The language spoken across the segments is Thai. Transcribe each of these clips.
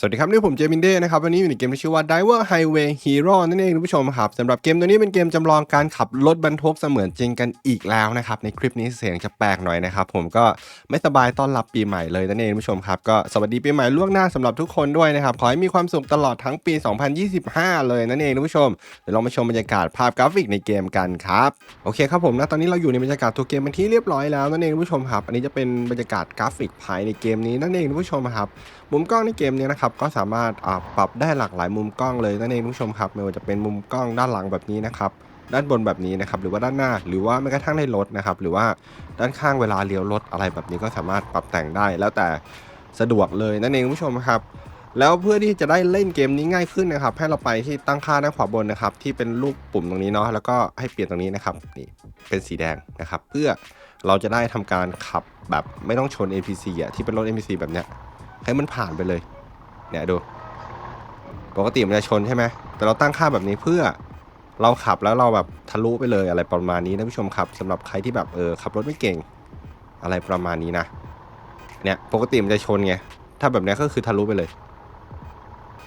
สวัสดีครับนี่ผมเจมินเด้นะครับวันนี้อยู่ในเกมที่ชื่อว่า Diver Highway Hero นั่นเองคุณผู้ชมครับสำหรับเกมตัวนี้เป็นเกมจำลองการขับรถบรรทุกเสมือนจริงกันอีกแล้วนะครับในคลิปนี้เสียงจะแปลกหน่อยนะครับผมก็ไม่สบายต้อนรับปีใหม่เลยนั่นเองคุณผู้ชมครับก็สวัสดีปีใหม่ล่วงหน้าสำหรับทุกคนด้วยนะครับขอให้มีความสุขตลอดทั้งปี 2025 เลยนั่นเองคุณผู้ชมเดี๋ยวเรามาชมบรรยากาศภาพกราฟิกในเกมกันครับโอเคครับผมนะตอนนี้เราอยู่ในบรรยากาศตัวเกมเป็นที่เรียบร้อยแล้วนั่นเองคุณผู้ชมครับอันนี้จะเป็นบรรยากาศกราฟิกภายในเกมนี้นั่นเองคุณผู้ชมครับมุมกล้องในเกมนี้นะครับก็สามารถปรับได้หลากหลายมุมกล้องเลยนั่นเองคุณผู้ชมครับไม่ว่าจะเป็นมุมกล้องด้านหลังแบบนี้นะครับด้านบนแบบนี้นะครับหรือว่าด้านหน้าหรือว่าแม้กระทั่งในรถนะครับหรือว่าด้านข้างเวลาเลี้ยวรถอะไรแบบนี้ก็สามารถปรับแต่งได้ แล้วแต่สะดวกเลยนั่นเองคุณผู้ชมครับแล้วเพื่อที่จะได้เล่นเกมนี้ง่ายขึ้นนะครับ ให้เราไปที่ตั้งค่าด้านขวาบนนะครับ ที่เป็นรูปปุ่มตรงนี้เนาะแล้วก็ให้เปลี่ยนตรงนี้นะครับนี่เป็นสีแดงนะครับ เพื่อเราจะได้ทำการขับแบบไม่ต้องชน NPC อะที่เป็นรถ NPC แบบเนี้ยให้มันผ่านไปเลย เนี่ยดู ปกติมันจะชนใช่ไหมแต่เราตั้งค่าแบบนี้เพื่อเราขับแล้วเราแบบทะลุไปเลยอะไรประมาณนี้นะผู้ชมครับสำหรับใครที่แบบเออขับรถไม่เก่ง อะไรประมาณนี้นะเนี่ยปกติมันจะชนไงถ้าแบบนี้ก็คือทะลุไปเลย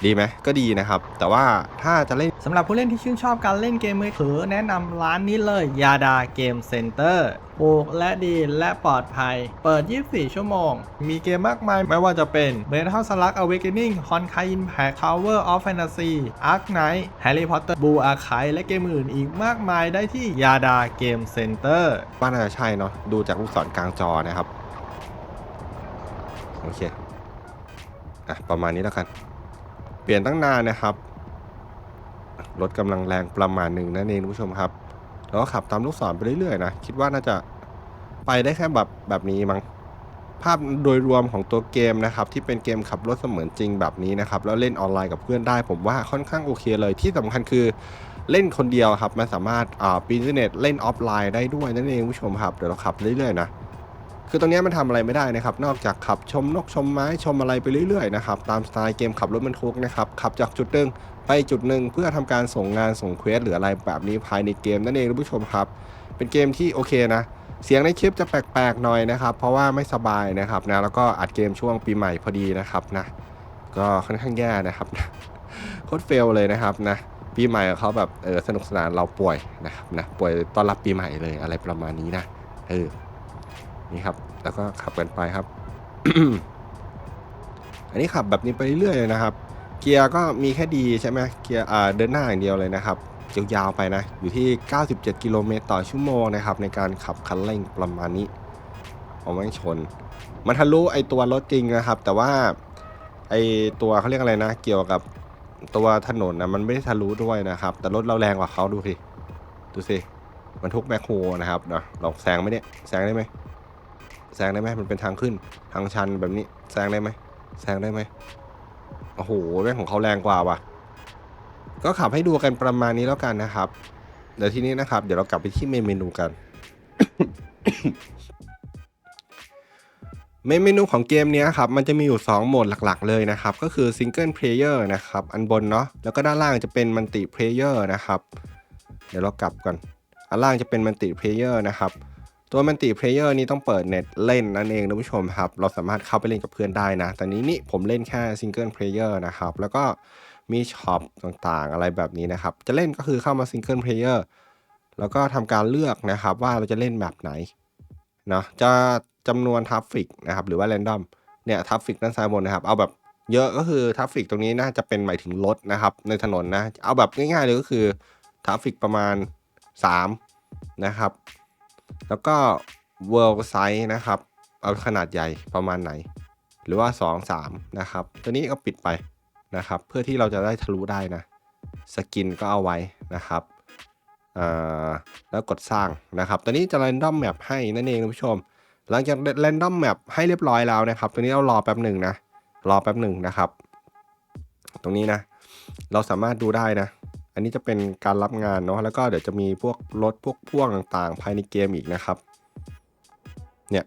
ดีไหมก็ดีนะครับ แต่ว่าถ้าจะเล่นสำหรับผู้เล่นที่ชื่นชอบการเล่นเกมมือถือแนะนำร้านนี้เลยยาดาเกมเซ็นเตอร์ถูกและดีและปลอดภัย เปิด 24 ชั่วโมง มีเกมมากมายไม่ว่าจะเป็น b e t t l Slug Awakening Honkai Impact Tower of Fantasy Ark Knight Harry Potter Blue Archive และเกมอื่นอีกมากมายได้ที่ยาดาเกมเซ็นเตอร์ว่าน่าจะใช่เนาะดูจากลูกศรกลางจอนะครับ โอเค อะ ประมาณนี้แล้วกันเป ลี่ยนตั้งนานนะครับ รถกำลังแรงประมาณหนึ่งนั่นเองคุณผู้ชมครับ แล้วก็ขับตามลูกศรไปเรื่อยๆนะ คิดว่าน่าจะไปได้แค่แบบแบบนี้มั้ง ภาพโดยรวมของตัวเกมนะครับ ที่เป็นเกมขับรถเสมือนจริงแบบนี้นะครับ แล้วเล่นออนไลน์กับเพื่อนได้ ผมว่าค่อนข้างโอเคเลย ที่สำคัญคือเล่นคนเดียวครับ มันสามารถอ่าปีนอินเทอร์เน็ตเล่นออฟไลน์ได้ด้วยนั่นเองคุณผู้ชมครับ เดี๋ยวเราขับเรื่อยๆนะ คือตรงนี้มันทำอะไรไม่ได้นะครับ นอกจากขับชมนกชมไม้ชมอะไรไปเรื่อยๆนะครับ ตามสไตล์เกมขับรถบรรทุกนะครับ ขับจากจุดหนึ่งไปจุดหนึ่งเพื่อทำการส่งงานส่งเควสหรืออะไรแบบนี้ภายในเกมนั่นเองคุณผู้ชมครับ เป็นเกมที่โอเคนะ เสียงในคลิปจะแปลกๆหน่อยนะครับ เพราะว่าไม่สบายนะครับนะแล้วก็อัดเกมช่วงปีใหม่พอดีนะครับนะก็ค่อนข้างแย่นะครับโคตรเฟลเลยนะครับนะปีใหม่เขาแบบเออสนุกสนานเราป่วยนะครับนะป่วยต้อนรับปีใหม่เลยอะไรประมาณนี้นะเออ นี่ครับ แล้วก็ขับกันไปครับ อันนี้ขับแบบนี้ไปเรื่อยเลยนะครับ เกียร์ก็มีแค่ดีใช่ไหมเกียร์อ่าเดินหน้าอย่างเดียวเลยนะครับยาวๆไปนะ อยู่ที่ 97 กิโลเมตรต่อชั่วโมงนะครับ ในการขับคันเร่งประมาณนี้เอาไม่ชน มันทะลุไอตัวรถจริงนะครับ แต่ว่าไอตัวเขาเรียกอะไรนะ เกี่ยวกับตัวถนนนะมันไม่ได้ทะลุด้วยนะครับ แต่รถเราแรงกว่าเขาดูสิ ดูสิ มันทุกแมคโครนะครับเนาะเราแซงไหมเนี่ย แซงได้ไหม แซงได้ไหมมันเป็นทางขึ้น ทางชันแบบนี้ แซงได้ไหมแซงได้ไหมโอ้โหแม่งของเขาแรงกว่าว่ะ ก็ขับให้ดูกันประมาณนี้แล้วกันนะครับ เดี๋ยวทีนี้นะครับ เดี๋ยวเรากลับไปที่เมนเมนูกันเมนเมนูของเกมนี้ครับ มันจะมีอยู่ 2 โหมดหลักๆ เลยนะครับ ก็คือ Single Player นะครับ อันบนเนาะ แล้วก็ด้านล่างจะเป็น Multi Player นะครับ เดี๋ยวเรากลับก่อนอันล่างจะเป็น Multi Player นะครับ ตัวมันติเพลเยอร์นี้ต้องเปิดเน็ตเล่นนั่นเองนะผู้ชมครับ เราสามารถเข้าไปเล่นกับเพื่อนได้นะ แต่นี้นี่ผมเล่นแค่ซิงเกิลเพลเยอร์นะครับ แล้วก็มีช็อปต่างๆ อะไรแบบนี้นะครับ จะเล่นก็คือเข้ามาซิงเกิลเพลเยอร์แล้วก็ทำการเลือกนะครับว่าเราจะเล่นแบบไหนเนาะจะจำนวนทราฟฟิกนะครับหรือว่าแรนดอมเนี่ยทราฟฟิกด้านซ้ายบนนะครับ เอาแบบเยอะก็คือทราฟฟิกตรงนี้น่าจะเป็นหมายถึงรถนะครับในถนนนะ เอาแบบง่ายๆเลยก็คือทราฟฟิกประมาณ 3 นะครับ แล้วก็ world size นะครับ เอาขนาดใหญ่ประมาณไหน หรือว่า 2 3 นะครับ ตัวนี้ก็ปิดไปนะครับ เพื่อที่เราจะได้ทะลุได้นะสกินก็เอาไว้นะครับแล้วกดสร้างนะครับ ตัวนี้จะ random map ให้นั่นเองคุณผู้ชม หลังจาก random map ให้เรียบร้อยแล้วนะครับ ตัวนี้เรารอแป๊บหนึ่งนะ รอแป๊บหนึ่งนะครับ ตรงนี้นะ เราสามารถดูได้นะ อันนี้จะเป็นการรับงานเนาะแล้วก็เดี๋ยวจะมีพวกรถพวกพ่วงต่างๆ ภายในเกมอีกนะครับ เนี่ย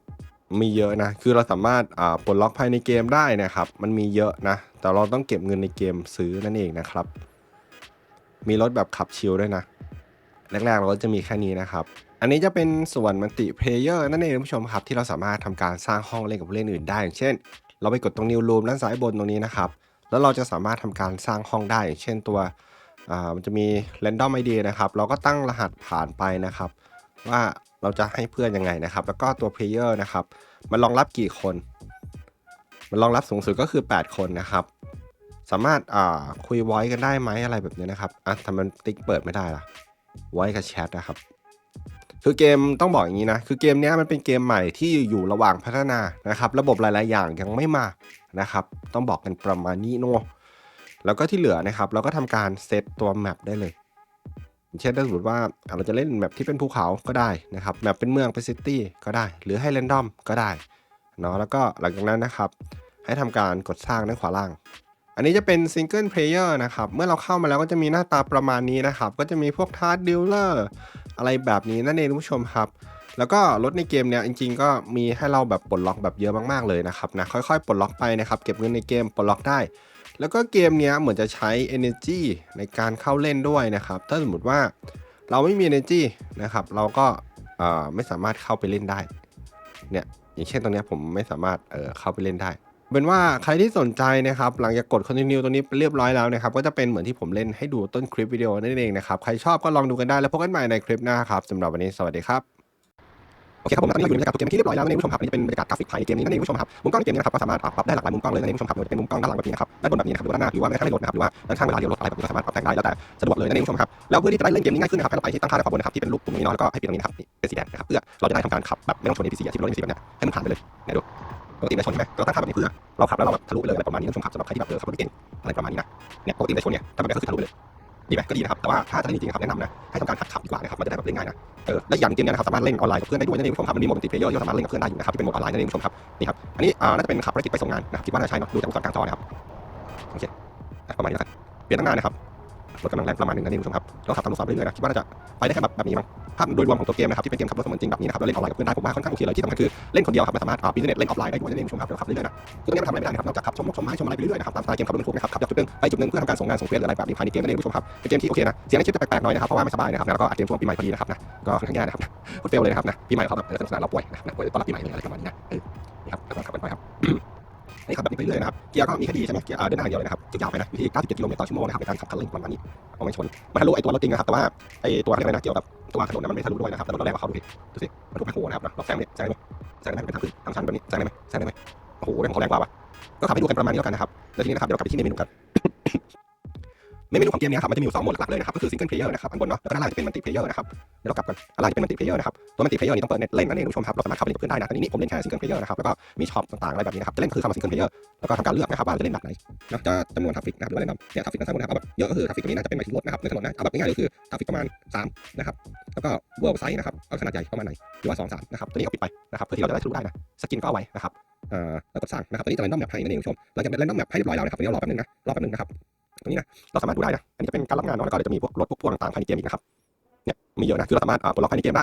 มีเยอะนะ คือเราสามารถอ่าปลดล็อกภายในเกมได้นะครับ มันมีเยอะนะ แต่เราต้องเก็บเงินในเกมซื้อนั่นเองนะครับ มีรถแบบขับชิลด้วยนะ แรกๆเราก็จะมีแค่นี้นะครับ อันนี้จะเป็นส่วนมัลติเพลเยอร์นั่นเองท่านผู้ชมครับ ที่เราสามารถทำการสร้างห้องเล่นกับผู้เล่นอื่นได้อย่างเช่น เราไปกดตรงนิวรูมด้านซ้ายบนตรงนี้นะครับ แล้วเราจะสามารถทำการสร้างห้องได้อย่างเช่นตัว อ่ามันจะมี random ID นะครับ เราก็ตั้งรหัสผ่านไปนะครับ ว่าเราจะให้เพื่อนยังไงนะครับ แล้วก็ตัว player นะครับ มันรองรับกี่คน มันรองรับสูงสุดก็คือ 8 คนนะครับ สามารถอ่าคุย voice กันได้ไหมอะไรแบบนี้นะครับอะทำไมมันติ๊กเปิดไม่ได้ล่ะ voice กับแชทนะครับคือเกมต้องบอกอย่างนี้นะ คือเกมนี้มันเป็นเกมใหม่ที่อยู่ระหว่างพัฒนานะครับ ระบบหลาย ๆ อย่างยังไม่มานะครับ ต้องบอกกันประมาณนี้เนอะ แล้วก็ที่เหลือนะครับเราก็ทำการเซตตัวแมปได้เลยเช่นถ้าสมมติว่าเราจะเล่นแมปที่เป็นภูเขาก็ได้นะครับแมปเป็นเมืองเป็นซิตี้ก็ได้ หรือให้เรนดอมก็ได้เนาะแล้วก็หลังจากนั้นนะครับ ให้ทำการกดสร้างด้านขวาล่าง อันนี้จะเป็นซิงเกิลเพลเยอร์นะครับ เมื่อเราเข้ามาแล้วก็จะมีหน้าตาประมาณนี้นะครับ ก็จะมีพวกทาร์ดดิลเลอร์อะไรแบบนี้นั่นเองคุณผู้ชมครับ แล้วก็รถในเกมเนี่ยจริง ๆ ก็มีให้เราแบบปลดล็อกแบบเยอะมากๆเลยนะครับนะค่อยๆปลดล็อกไปนะครับ เก็บเงินในเกมปลดล็อกได้ แล้วก็เกมเนี้ยเหมือนจะใช้ energy ในการเข้าเล่นด้วยนะครับ ถ้าสมมติว่าเราไม่มี energy นะครับ เราก็ไม่สามารถเข้าไปเล่นได้ เนี่ยอย่างเช่นตรงนี้ผมไม่สามารถเเข้าไปเล่นได้ เป็นว่าใครที่สนใจนะครับ หลังจากกด continue ตรงนี้เรียบร้อยแล้วนะครับ ก็จะเป็นเหมือนที่ผมเล่นให้ดูต้นคลิปวิดีโอนั่นเองนะครับ ใครชอบก็ลองดูกันได้แล้วพบกันใหม่ในคลิปหน้าครับสำหรับวันนี้สวัสดีครับ โอเคครับผมตอนนี้เราอยู่ในบรรยากาศตัวเกมที่เรียบร้อยแล้วนั่นเองผู้ชมครับอันนี้เป็นบรรยากาศกราฟิกภายในเกมนี้นั่นเองผู้ชมครับมุมกล้องในเกมนี้นะครับก็สามารถปรับได้หลากหลายมุมกล้องเลยนั่นเองผู้ชมครับไม่ว่าจะเป็นมุมกล้องด้านหลังแบบนี้นะครับด้านบนแบบนี้นะครับหรือว่าด้านหน้าหรือว่าแม้กระทั่งในรถนะครับหรือว่าด้านข้างเวลาเลี้ยวรถอะไรแบบนี้ก็สามารถปรับแต่งได้แล้วแต่สะดวกเลยนั่นเองผู้ชมครับแล้วเพื่อที่จะได้เล่นเกมนี้ง่ายขึ้นนะครับให้เราไปที่ตั้งค่าในขวาบนนะครับที่เป็นรูปตรงนี้เนาะแล้วก็ให้เปิดตรงนี้นะครับนี่เป็นสีแดงนะครับเพื่อเราจะได้ทำการขับแบบไม่ต้องชน NPC อะที่เป็นรถ NPC แบบนี้ให้มันผ่านไปเลยนี่ยดูปกติในชนใช่ไหมเราตั้งค่าแบบนี้เพื่อเราขับแล้วเราแบบทะลุไปเลยอะไรประมาณนี้นะผู้ชมครับสำหรับใครที่แบบเออขับรถไม่เก่งอะไรประมาณนี้นะเนี่ยปกติในชนเนี่ยถ้ามันก็คือทะลุไปเลยดีไหมก็ดีนะครับแต่ว่าถ้าจะเล่นจริงๆครับแนะนำนะให้ทำการขับขับดีกว่านะครับมันจะได้แบบเล่นง่ายนะ เออและอย่างเกมนี้นะครับสามารถเล่นออนไลน์กับเพื่อนได้ด้วยนั่นเองผู้ชมครับมันมีโหมดมัลติเพลเยอร์ที่เราสามารถเล่นกับเพื่อนได้อยู่นะครับที่เป็นโหมดออนไลน์นั่นเองผู้ชมครับนี่ครับอันนี้อ่าน่าจะเป็นขับภารกิจไปส่งงานนะครับคิดว่าน่าใช่เนาะดูจากอุปกรณ์กลางจอนะครับโอเคประมาณนี้นะครับเปลี่ยนตั้งนานนะครับรถกำลังแรงประมาณหนึงนั่นเองผู้ชมครับเราขับตามรถสอบเรื่อยๆนะคิดว่าน่าจะไปได้แค่แบบแบบนี้มั้ง ภาพโดยรวมของตัวเกมนะครับที่เป็นเกมขับรถเสมือนจริงแบบนี้นะครับแล้วเล่นออนไลน์กับเพื่อนได้ผมว่าค่อนข้างโอเคเลยที่สำคัญคือเล่นคนเดียวครับมันสามารถอ่าบิสเนสเล่นออฟไลน์ได้ด้วยนั่นเองชมครับเราขับเรื่อยๆนะคือตรงนี้มันทำอะไรไม่ได้นะครับนอกจากขับชมนกชมไม้ชมอะไรไปเรื่อยๆนะครับตามสไตล์เกมขับรถบรรทุกนะครับขับจากจุดหนึ่งไปจุดหนึ่งเพื่อทำการส่งงานส่งเควสหรืออะไรแบบนี้ภายในเกมนั่นเองผู้ชมครับเป็นเกมที่โอเคนะเสียงในคลิปจะแปลกๆหน่อยนะครับเพราะว่าไม่สบายนะครับแล้วก็อัดเกมช่วงปีใหม่พอดีนะครับนะก็ค่อนข้างแย่นะครับพูดเฟลเลยนะครับนะปีใหม่เขาแบบสนุกสนานเราป่วยนะป่วยต้อนรับปีใหม่เลยอะไรประมาณนี้นะเออนี่ครับขับกันไปครับนี่ขับแบบนี้ไปเรื่อยนะครับ เกียร์ก็มีแค่ดีใช่ไหมเกียร์เดินหน้างเดียวเลยนะครับจุดยาวไปนะอยู่ที่ 97 กิโลเมตรต่อชั่วโมงนะครับในการขับคันเร่งประมาณนี้เอาไม่ชนมันทะลุไอตัวรถจริงนะครับ แต่ว่าไอตัวอะไรนะ เกี่ยวกับ ตัวถนนนั้นมันไม่ทะลุด้วยนะครับแต่ราแรงกว่าเขาดูดิดูสิมันถูกแมคโครนะครับนะเราแซงเนี่ยแซงได้ไหมแซงได้ไหมเป็นทางขึ้นทางชันแบบนี้แซงได้ไหมแซงได้ไหมโอ้โหแรงของเขาแรงกว่าว่ะก็ขับให้ดูกันประมาณนี้แล้วกันนะครับแล้วทีนี้นะครับเดี๋ยวเรากลับไปที่เมนูกัน ในเมนูของเกมนี้ครับมันจะมีอยู่สองโหมดหลักๆเลยนะครับก็คือซิงเกิลเพลเยอร์นะครับอันบนเนาะแล้วก็ด้านล่างจะเป็นมัลติเพลเยอร์นะครับเดี๋ยวเรากลับกันด้านล่างจะเป็นมัลติเพลเยอร์นะครับตัวมัลติเพลเยอร์นี่ต้องเปิดเน็ตเล่นนั่นเองผู้ชมครับเราสามารถเข้าไปเล่นกับเพื่อนได้นะอันนี้ผมเล่นแค่ซิงเกิลเพลเยอร์นะครับแล้วก็มีช็อปต่างๆอะไรแบบนี้นะครับจะเล่นคือเข้ามาซิงเกิลเพลเยอร์แล้วก็ทำการเลือกนะครับว่าจะเล่นแบบไหนนะจะจำนวนทราฟิกนะครับหรือว่าเล่นแบบเนี่ยทราฟิกต่างๆนะครับเอาแบบเยอะก็คือทราฟิกตรงนี้น่าจะเป็นหมายถึงรถนะครับในถนนนะเอาแบบง่ายๆเลยคือทราฟิกประมาณ3นะครับแล้วก็เวอร์ไซส์นะครับเอาขนาดใหญ่ประมาณไหนหรือว่า2 3นะครับตัวนี้เอาปิดไปนะครับเพื่อที่เราจะได้ทะลุได้นะสกินก็เอาไว้นะครับเอ่อแล้วก็สร้างนะครับตัวนี้จะเรนดอมแมปให้นั่นเองผู้ชมหลังจากเป็นเรนดอมแมปให้เรียบร้อยแล้วนะครับตัวนี้รอแป๊บนึงนะรอแป๊บนึงนะครับ ตรงนี้นะเราสามารถดูได้นะอันนี้จะเป็นการรับงานเนาะแล้วก็เดี๋ยวจะมีพวกรถพวกพ่วงต่างๆภายในเกมอีกนะครับเนี่ยมีเยอะนะคือเราสามารถอ่าปลดล็อกภายในเกมได้